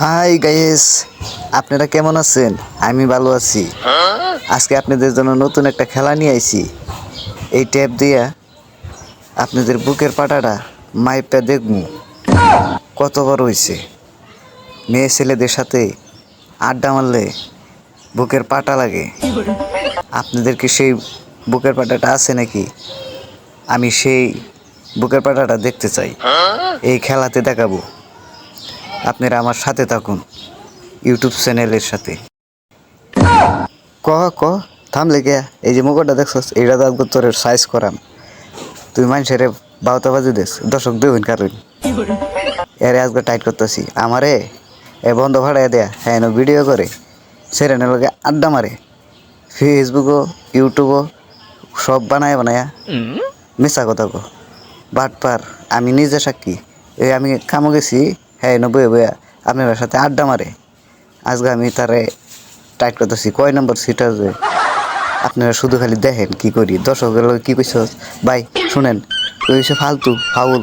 Hi guys আপনারা কেমন আছেন? আমি ভালো আছি। আজকে আপনাদের জন্য নতুন একটা খেলা নিয়ে আইছি। এই ট্যাপ দিয়া আপনাদের বুকের পাটাটা মাইপটা দেখব। কত বড় হয়েছে মেয়ে ছেলেদের সাথে আড্ডা মারলে বুকের পাটা লাগে। আপনাদের কি সেই বুকের পাটাটা আছে নাকি? আমি সেই বুকের পাটাটা দেখতে চাই। এই খেলাতে দেখাবো। আপনারা আমার সাথে থাকুন ইউটিউব চ্যানেলের সাথে। ক ক থামলে কে এই যে মুখটা দেখছস, এইটা তো তোর সাইজ করাম। তুই মানুষের বাউতা বাজু দেস, দর্শক দেবেন কারণ। এরে আজকে টাইট করতেছি। আমারে এ বন্ধ ভাড়ায় দেয়া হ্যাঁ ভিডিও করে। সেরেনের লোকে আড্ডা মারে। ফেসবুকও ইউটিউবও সব বানায় বানায়া। মিশা কথা কো। বাটপার আমি নিজে সাক্ষী। এই আমি কামো গেছি হ্যাঁ নব্বই ভাইয়া আপনার সাথে আড্ডা মারে। আজকে আমি তারে টাইট করতেছি, কয় নম্বর সিট আসবে আপনারা শুধু খালি দেখেন কি করি। দর্শকের কী কি কইছ? বাই শুনেন, ওই ফালতু ফাউল।